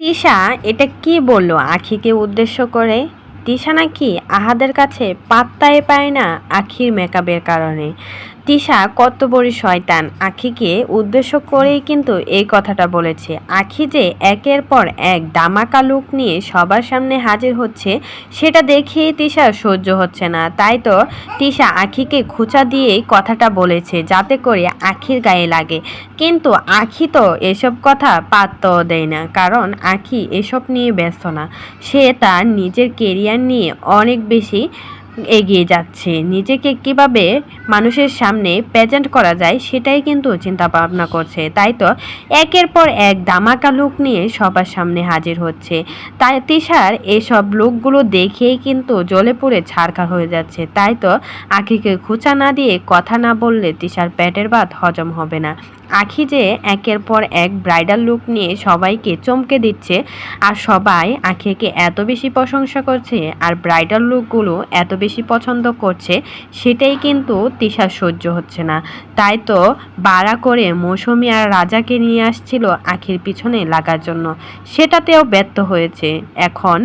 তিশা এটা কি বলল আখিকে উদ্দেশ্য করে? তিশা নাকি আহাদের কাছে পাত্তাই পায় না আখির মেকআপের কারণে। তিশা কত বড় শয়তান। আখিকে উদ্দেশ্য করেই কিন্তু এই কথাটা বলেছে। আখি যে একের পর এক দামাকা লুক নিয়ে সবার সামনে হাজির হচ্ছে, সেটা দেখেই তিশা সহ্য হচ্ছে না। তাই তো তিশা আখিকে খুচা দিয়েই কথাটা বলেছে, যাতে করে আখির গায়ে লাগে। কিন্তু আখি তো এসব কথা পাত্তাও দেয় না, কারণ আখি এসব নিয়ে ব্যস্ত না। সে তার নিজের কেরিয়ার নিয়ে অনেক বেশি এগিয়ে যাচ্ছে। নিজেকে কীভাবে মানুষের সামনে প্রেজেন্ট করা যায় সেটাই কিন্তু চিন্তা ভাবনা করছে। তাই তো একের পর এক দামাকা লুক নিয়ে সবার সামনে হাজির হচ্ছে। তাই তিশার এসব লুকগুলো দেখেই কিন্তু জলে পড়ে ছাড়খাড় হয়ে যাচ্ছে। তাই তো আখিকে খুচা না দিয়ে কথা না বললে তিশার পেটের ভাত হজম হবে না। আখি যে একের পর এক ব্রাইডাল লুক নিয়ে সবাইকে চমকে দিচ্ছে, আর সবাই আখিকে এত বেশি প্রশংসা করছে, আর ব্রাইডাল লুকগুলো এত বেশি পছন্দ করছে, সেটাই কিন্তু তিশার সহ্য হচ্ছে না। তাই তো বাড়া করে মৌসুমি আর রাজাকে নিয়ে আসছিল আখির পিছনে লাগার জন্য। সেটাতেও ব্যর্থ হয়েছে। এখন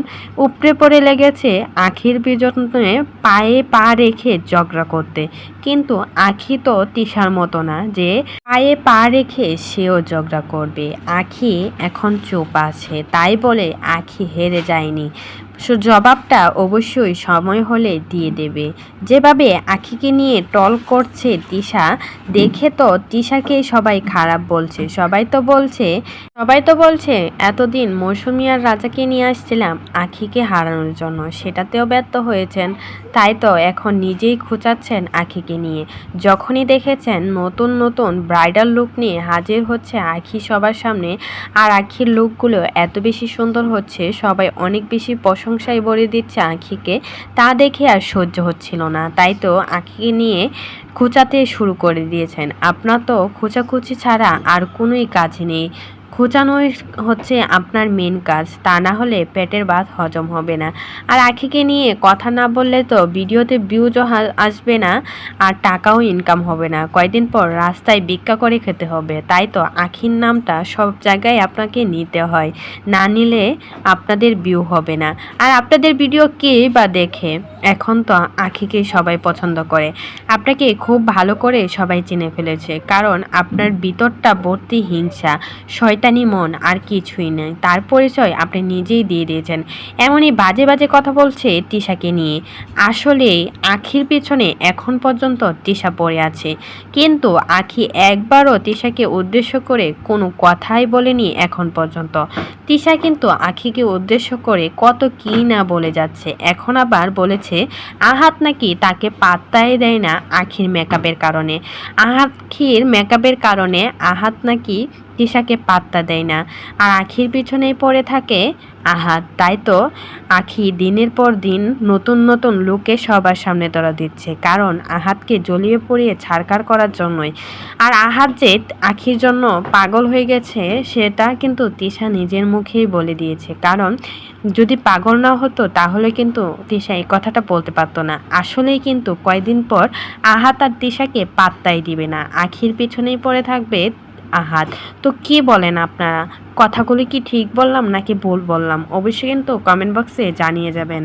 উপড়ে পড়ে লেগেছে আখির পিছনে পায়ে পা রেখে ঝগড়া করতে। কিন্তু আখি তো তিশার মতো না যে পায়ে পা রেখে সেও ঝগড়া করবে। আখি এখন চুপ আছে, তাই বলে আখি হেরে যায়নি। সো জবাবটা অবশ্যই সময় হলে দিয়ে দেবে। যেভাবে আখিকে নিয়ে টল করছে তিশা, দেখে তো তিশাকে সবাই খারাপ বলছে। সবাই তো বলছে, সবাই তো বলছে, এতদিন মৌসুমি আর রাজাকে নিয়ে আসছিলাম আখিকে হারানোর জন্য। সেটাতেও ব্যর্থ হয়েছেন। তাই তো এখন নিজেই খোঁচাচ্ছেন আখিকে নিয়ে। যখনই দেখেছেন নতুন নতুন ব্রাইডাল লুক নিয়ে হাজির হচ্ছে আখি সবার সামনে, আর আখির লুকগুলো এত বেশি সুন্দর হচ্ছে, সবাই অনেক বেশি প্রশংসায় বলে দিচ্ছে আঁখিকে, তা দেখে আর সহ্য হচ্ছিল না। তাই তো আখিকে নিয়ে খোঁচাতে শুরু করে দিয়েছেন। আপনার তো খোঁচাখুচি ছাড়া আর কোনোই কাজ নেই। খোঁচানোই হচ্ছে আপনার মেন কাজ। তা না হলে পেটের ভাত হজম হবে না। আর আখিকে নিয়ে কথা না বললে তো ভিডিওতে ভিউজও আসবে না আর টাকাও ইনকাম হবে না। কয়দিন পর রাস্তায় ভিক্ষা করে খেতে হবে। তাই তো আখির নামটা সব জায়গায় আপনাকে নিতে হয়। না নিলে আপনাদের ভিউ হবে না। আর আপনাদের ভিডিও কে বা দেখে? এখন তো আখিকে সবাই পছন্দ করে। আপনাকে খুব ভালো করে সবাই চিনে ফেলেছে। কারণ আপনার ভিতরটা ভর্তি হিংসা। শয়তানি মন, আর কিছুই নেই। তার পরিচয় আপনি নিজেই দিয়ে দিয়েছেন। এমনই বাজে বাজে কথা বলছে তিশাকে নিয়ে। আসলে আখির পেছনে এখন পর্যন্ত তিশা পড়ে আছে। কিন্তু আখি একবারও তিশাকে উদ্দেশ্য করে কোনো কথাই বলেনি এখন পর্যন্ত। তিশা কিন্তু আখিকে উদ্দেশ্য করে কত কি না বলে যাচ্ছে। এখন আবার বলেছে, আহাত নাকি তাকে পাত্তাই দেয় না আখির মেকআপের কারণে। আহাত আখির মেকআপের কারণে আহাত নাকি তিশাকে পাত্তা দেয় না। আর আখির পিছনেই পড়ে থাকে আহাত তাই তো? আখি দিনের পর দিন নতুন নতুন লুকে সবার সামনে ধরা দিচ্ছে। কারণ আহাতকে জ্বলিয়ে পড়িয়ে ছাড়কার করার জন্যই। আর আহাত যে আখির জন্য পাগল হয়ে গেছে, সেটা কিন্তু তিশা নিজের মুখেই বলে দিয়েছে। কারণ যদি পাগল না হতো, তাহলে কিন্তু তিশা এই কথাটা বলতে পারতো না। আসলেই কিন্তু কয়দিন পর আহাত আর তিশাকে পাত্তাই দিবে না। আখির পিছনেই পড়ে থাকবে আহাত তো কি বলেন আপনারা? কথাগুলি কি ঠিক বললাম নাকি ভুল বললাম? অবশ্যই কিন্তু কমেন্ট বক্সে জানিয়ে যাবেন।